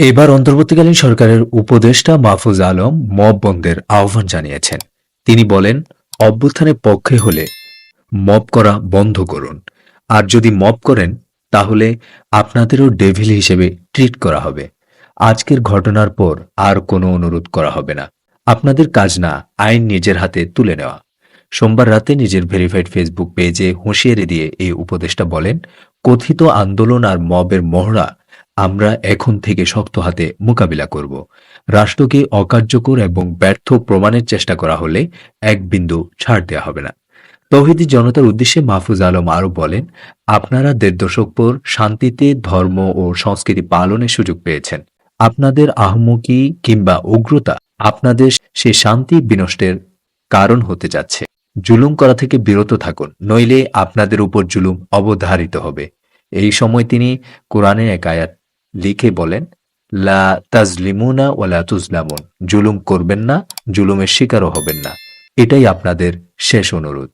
এবার অন্তর্বর্তীকালীন সরকারের উপদেষ্টা মাহফুজ আলম মব বন্ধের আহ্বান জানিয়েছেন। তিনি বলেন, অভ্যুত্থানের পক্ষে হলে মব করা বন্ধ করুন। আর যদি মব করেন, তাহলে আপনাদেরও ডেভিল হিসেবে ট্রিট করা হবে। আজকের ঘটনার পর আর কোনো অনুরোধ করা হবে না। আপনাদের কাজ না, আইন নিজের হাতে তুলে নেওয়া। সোমবার রাতে নিজের ভেরিফাইড ফেসবুক পেজে হুঁশিয়ারি দিয়ে এই উপদেষ্টা বলেন, কথিত আন্দোলন আর মবের মহড়া আমরা এখন থেকে শক্ত হাতে মোকাবিলা করব। রাষ্ট্রকে অকার্যকর এবং ব্যর্থ প্রমাণের চেষ্টা করা হলে এক বিন্দু ছাড় দেওয়া হবে না। তৌহিদি জনতার উদ্দেশ্যে মাহফুজ আলম আরও বলেন, আপনারা দেড় দশক পর শান্তিতে ধর্ম ও সংস্কৃতি পালনের সুযোগ পেয়েছেন। আপনাদের আহমকি কিংবা উগ্রতা আপনাদের সে শান্তি বিনষ্টের কারণ হতে যাচ্ছে। জুলুম করা থেকে বিরত থাকুন, নইলে আপনাদের উপর জুলুম অবধারিত হবে। এই সময় তিনি কোরআনের এক আয়াত লিখে বলেন, লা তাজলিমুনা ওয়ালা তুজলামুন। জুলুম করবেন না, জুলুমের শিকারও হবেন না। এটাই আপনাদের শেষ অনুরোধ।